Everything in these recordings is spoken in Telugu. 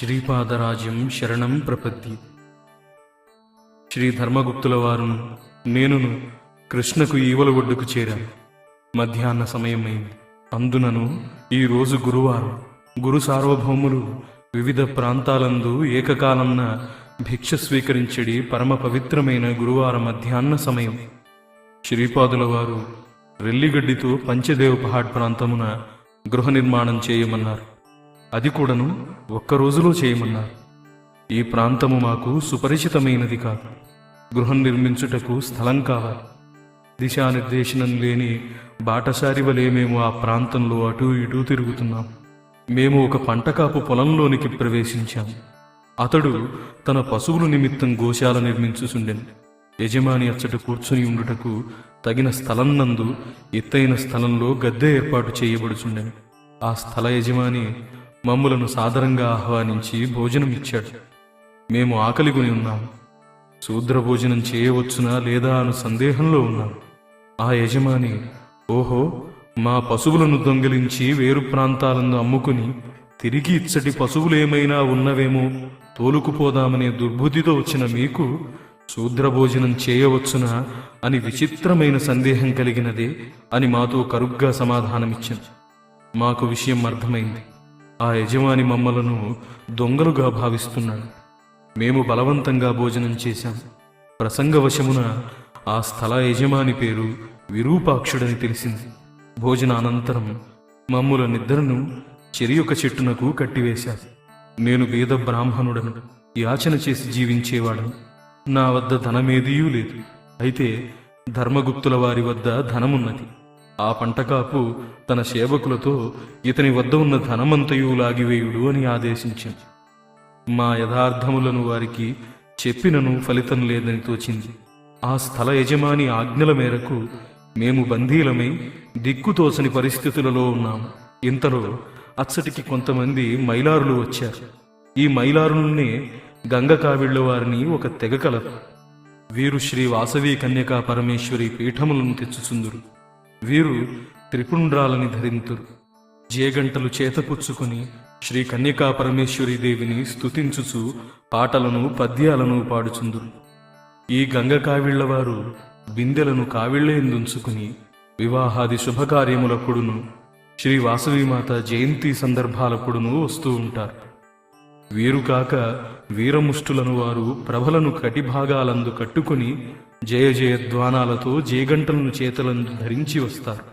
శ్రీపాదరాజ్యం శరణం ప్రపత్తి. శ్రీ ధర్మగుప్తుల వారును నేనును కృష్ణకు ఈవల ఒడ్డుకు చేరాను మధ్యాహ్న సమయమైంది. అందునను ఈ రోజు గురువారం గురు సార్వభౌములు వివిధ ప్రాంతాలందు ఏకకాలంన భిక్ష స్వీకరించడి పరమ పవిత్రమైన గురువార మధ్యాహ్న సమయం. శ్రీపాదుల వారు రెల్లిగడ్డితో పంచదేవ్ పహాడ్ ప్రాంతమున గృహ నిర్మాణం చేయమన్నారు. అది కూడాను ఒక్క రోజులో చేయమన్నారు ఈ ప్రాంతము మాకు సుపరిచితమైనది కాదు. గృహం నిర్మించుటకు స్థలం కావాలి. దిశానిర్దేశనం లేని బాటసారి వలె మేము ఆ ప్రాంతంలో అటూ ఇటూ తిరుగుతున్నాం. మేము ఒక పంటకాపు పొలంలోనికి ప్రవేశించాము అతడు తన పశువుల నిమిత్తం గోశాల నిర్మించుచుండెను. యజమాని అచ్చట కూర్చుని ఉండుటకు తగిన స్థలం నందు ఎత్తైన స్థలంలో గద్దె ఏర్పాటు చేయబడుచుండెను. ఆ స్థల యజమాని మమ్ములను సాదరంగా ఆహ్వానించి భోజనం ఇచ్చాడు మేము ఆకలిగొని ఉన్నాం. శూద్ర భోజనం చేయవచ్చునా లేదా అను సందేహంలో ఉన్నాం. ఆ యజమాని ఓహో మా పశువులను దొంగిలించి వేరు ప్రాంతాలను అమ్ముకుని తిరిగి ఇచ్చటి పశువులేమైనా ఉన్నవేమో తోలుకుపోదామనే దుర్బుద్ధితో వచ్చిన మీకు శూద్ర భోజనం చేయవచ్చునా అని విచిత్రమైన సందేహం కలిగినదే అని మాతో కరుగ్గా సమాధానమిచ్చింది మాకు విషయం అర్థమైంది. ఆ యజమాని మమ్మలను దొంగలుగా భావిస్తున్నాడు మేము బలవంతంగా భోజనం చేశాం. ప్రసంగవశమున ఆ స్థల యజమాని పేరు విరూపాక్షుడని తెలిసింది. భోజనానంతరం మమ్ముల నిద్రను చెరియొక చెట్టునకు కట్టివేశారు. నేను వేద బ్రాహ్మణుడను యాచన చేసి జీవించేవాడను. నా వద్ద ధనమేదీయూ లేదు. అయితే ధర్మగుప్తుల వారి వద్ద ధనమున్నది. ఆ పంటకాపు తన సేవకులతో ఇతని వద్ద ఉన్న ధనమంతయు లాగివేయుడు అని ఆదేశించింది మా యథార్థములను వారికి చెప్పినను ఫలితం లేదని తోచింది. ఆ స్థల యజమాని ఆజ్ఞల మేరకు మేము బందీలమై దిక్కుతోసని పరిస్థితులలో ఉన్నాము. ఇంతలో అచ్చటికి కొంతమంది మైలారులు వచ్చారు. ఈ మైలారులనే గంగ కావిళ్ళ వారిని ఒక తెగ కలదు. వీరు శ్రీ వాసవి కన్యకా పరమేశ్వరి పీఠములను తెచ్చుచుందురు. వీరు త్రిపుండ్రాలని ధరింతురు. జేగంటలు చేతపుచ్చుకుని శ్రీ కన్యకా పరమేశ్వరీదేవిని స్తుతించుచు పాటలను పద్యాలను పాడుచుందురు. ఈ గంగ కావిళ్ళవారు బిందెలను కావిళ్ళేందుంచుకుని వివాహాది శుభకార్యములప్పుడును శ్రీ వాసవిమాత జయంతి సందర్భాలప్పుడును వస్తూ ఉంటారు. వీరు కాక వీరముష్టులను వారు ప్రభలను కటిభాగాలందు కట్టుకుని జయ జయధ్వానాలతో జయగంటలను చేతలను ధరించి వస్తారు.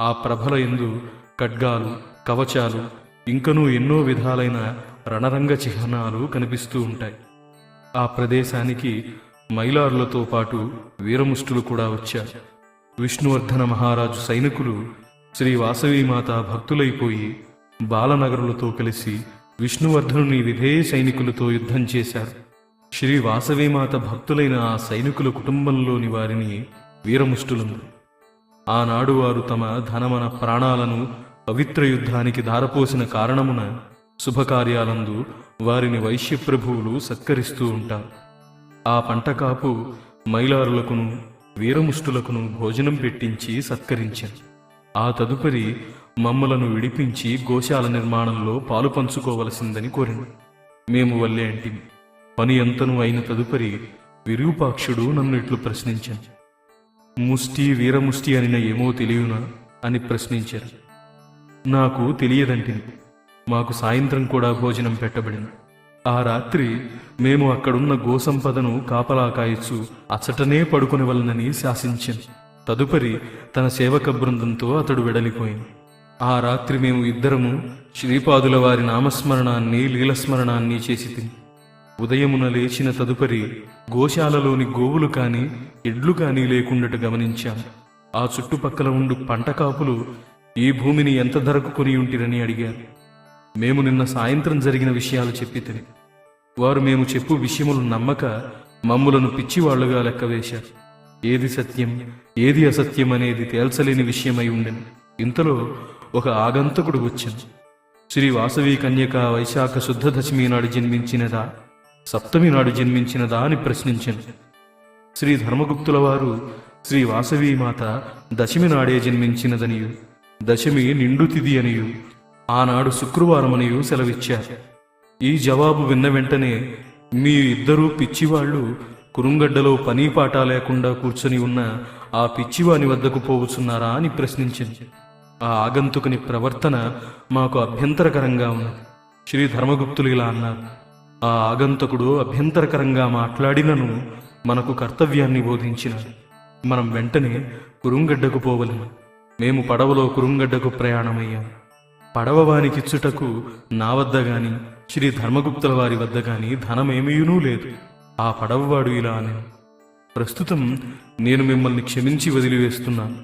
ఆ ప్రభల ఎందు ఖడ్గాలు కవచాలు ఇంకనూ ఎన్నో విధాలైన రణరంగ చిహ్నాలు కనిపిస్తూ ఉంటాయి. ఆ ప్రదేశానికి మైలారులతో పాటు వీరముష్టులు కూడా వచ్చారు. విష్ణువర్ధన మహారాజు సైనికులు శ్రీ వాసవీమాత భక్తులైపోయి బాలనగరులతో కలిసి విష్ణువర్ధనుని విధేయ సైనికులతో యుద్ధం చేశారు. శ్రీ వాసవీమాత భక్తులైన ఆ సైనికుల కుటుంబంలోని వారిని వీరముష్టులందు. ఆనాడు వారు తమ ధనమన ప్రాణాలను పవిత్ర యుద్ధానికి ధారపోసిన కారణమున శుభకార్యాలందు వారిని వైశ్యప్రభువులు సత్కరిస్తూ ఉంటారు. ఆ పంటకాపు మైలారులకును వీరముష్టులకును భోజనం పెట్టించి సత్కరించారు ఆ తదుపరి మమ్మలను విడిపించి గోశాల నిర్మాణంలో పాలు పంచుకోవలసిందని కోరింది మేము వల్లే అంటిమి. పని ఎంతను అయిన తదుపరి విరూపాక్షుడు నన్ను ఇట్లు ప్రశ్నించాను. ముష్టి వీరముష్టి అనిన ఏమో తెలియనా అని ప్రశ్నించారు నాకు తెలియదంటిని. మాకు సాయంత్రం కూడా భోజనం పెట్టబడింది. ఆ రాత్రి మేము అక్కడున్న గోసంపదను కాపలాకాయచ్చు కాయచ్చు పడుకుని వలనని శాసించాను. తదుపరి తన సేవక బృందంతో అతడు వెడలిపోయింది. ఆ రాత్రి మేము ఇద్దరము శ్రీపాదుల వారి నామస్మరణాన్ని లీలస్మరణాన్ని చేసి తిని ఉదయమున లేచిన తదుపరి గోశాలలోని గోవులు కాని ఎడ్లు కాని లేకుండట గమనించాం. ఆ చుట్టుపక్కల ఉండు పంట కాపులు ఈ భూమిని ఎంత ధరకు కొని ఉంటిరని అడిగారు. మేము నిన్న సాయంత్రం జరిగిన విషయాలు చెప్పితిని వారు మేము చెప్పు విషయములు నమ్మక మమ్ములను పిచ్చివాళ్ళుగా లెక్కవేశారు ఏది సత్యం ఏది అసత్యం అనేది తేల్చలేని విషయమై ఉండెను. ఇంతలో ఒక ఆగంతకుడు వచ్చాను శ్రీ వాసవి కన్యక వైశాఖ శుద్ధ దశమి నాడు జన్మించినదా? సప్తమి నాడు జన్మించినదా అని ప్రశ్నించాను. శ్రీ ధర్మగుప్తుల వారు శ్రీ వాసవి మాత దశమి నాడే జన్మించినదనియు దశమి నిండు తిది అనియు ఆనాడు శుక్రవారమనియు సెలవిచ్చారు. ఈ జవాబు విన్న వెంటనే మీ ఇద్దరూ పిచ్చివాళ్ళు కురుంగడ్డలో పని పాట లేకుండా కూర్చొని ఉన్న ఆ పిచ్చివాని వద్దకు పోవుచున్నారా అని ప్రశ్నించింది ఆ ఆగంతుకుని ప్రవర్తన మాకు అభ్యంతరకరంగా ఉంది శ్రీ ధర్మగుప్తులు ఇలా అన్నారు. ఆ ఆగంతకుడు అభ్యంతరకరంగా మాట్లాడినను మనకు కర్తవ్యాన్ని బోధించిన. మనం వెంటనే కురుంగడ్డకు పోవలేము మేము పడవలో కురుంగడ్డకు ప్రయాణమయ్యాం. పడవ వానికిచ్చుటకు నా వద్ద గాని శ్రీ ధర్మగుప్తుల వారి వద్ద గాని ధనమేమీనూ లేదు. ఆ పడవవాడు ఇలా అని ప్రస్తుతం నేను మిమ్మల్ని క్షమించి వదిలివేస్తున్నాను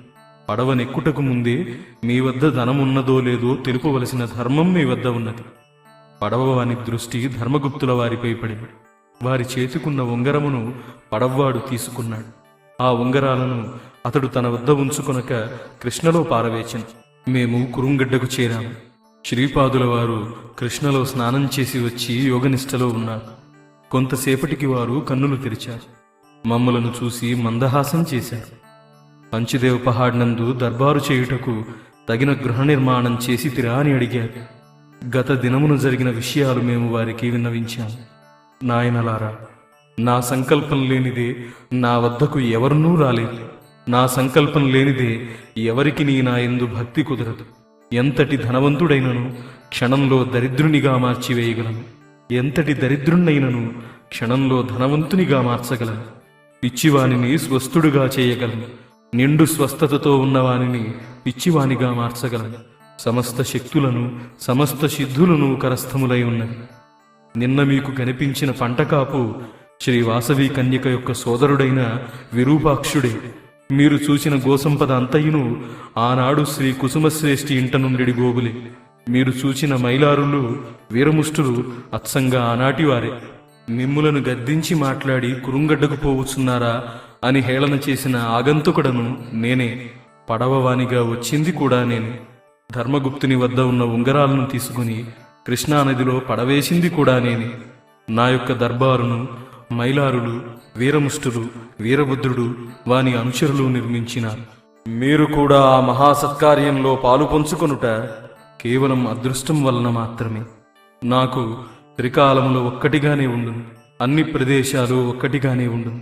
పడవ నెక్కుటకు ముందే మీ వద్ద ధనమున్నదో లేదో తెలుపవలసిన ధర్మం మీ వద్ద ఉన్నది. పడవవాని దృష్టి ధర్మగుప్తుల వారిపై పడింది. వారి చేతికున్న ఉంగరమును పడవ్వాడు తీసుకున్నాడు. ఆ ఉంగరాలను అతడు తన వద్ద ఉంచుకొనక కృష్ణలో పారవేచను మేము కురుంగడ్డకు చేరాము. శ్రీపాదుల వారు కృష్ణలో స్నానం చేసి వచ్చి యోగనిష్టలో ఉన్నారు. కొంతసేపటికి వారు కన్నులు తెరిచారు. మమ్మలను చూసి మందహాసం చేశారు. పంచదేవ పహాడ్నందు దర్బారు చేయుటకు తగిన గృహ నిర్మాణం చేసి తిరా అని అడిగారు. గత దినమున జరిగిన విషయాలు మేము వారికి విన్నవించాము నాయనలారా నా సంకల్పం లేనిదే నా వద్దకు ఎవరునూ రాలేదు. నా సంకల్పం లేనిదే ఎవరికి నీ నా ఎందు భక్తి కుదరదు. ఎంతటి ధనవంతుడైనను క్షణంలో దరిద్రునిగా మార్చివేయగలను. ఎంతటి దరిద్రుణ్ణైనను క్షణంలో ధనవంతునిగా మార్చగలను. పిచ్చివానిని స్వస్థుడుగా చేయగలను. నిండు స్వస్థతతో ఉన్నవానిని పిచ్చివానిగా మార్చగలను. సమస్త శక్తులను సమస్త సిద్ధులను కరస్థములై ఉన్నవి నిన్న మీకు కనిపించిన పంటకాపు శ్రీ వాసవి కన్యక యొక్క సోదరుడైన విరూపాక్షుడే. మీరు చూసిన గోసంపద అంతయును ఆనాడు శ్రీ కుసుమశ్రేష్ఠి ఇంట నుండి గోగులే మీరు చూసిన మైలారులు వీరముష్టులు అత్సంగా ఆనాటివారే మిమ్ములను గద్దించి మాట్లాడి కురుంగడ్డకు పోవుచున్నారా అని హేళన చేసిన ఆగంతుకుడను నేనే. పడవవానిగా వచ్చింది కూడా నేనే. ధర్మగుప్తుని వద్ద ఉన్న ఉంగరాలను తీసుకుని కృష్ణానదిలో పడవేసింది కూడా నేనే. నా యొక్క దర్బారును మైలారులు వీరముష్టులు వీరభద్రుడు వాని అనుచరులు నిర్మించినారు. మీరు కూడా ఆ మహాసత్కార్యంలో పాలు పంచుకొనుట కేవలం అదృష్టం వలన మాత్రమే. నాకు త్రికాలములో ఒక్కటిగానే ఉండును అన్ని ప్రదేశాలు ఒక్కటిగానే ఉండును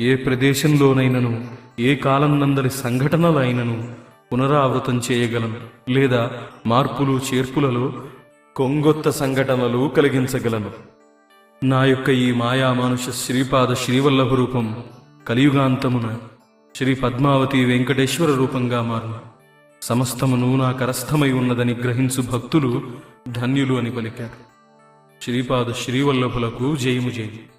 ఏ ప్రదేశంలోనైనను ఏ కాలం నందరి సంఘటనలైనను పునరావృతం చేయగలను లేదా మార్పులు చేర్పులలో కొంగొత్త సంఘటనలు కలిగించగలను. నా యొక్క ఈ మాయామానుష శ్రీపాద శ్రీవల్లభ రూపం కలియుగాంతమున శ్రీ పద్మావతి వెంకటేశ్వర రూపంగా మారును. సమస్తమును నా కరస్థమై ఉన్నదని గ్రహించు భక్తులు ధన్యులు అని పలికారు. శ్రీపాద శ్రీవల్లభులకు జయము జయము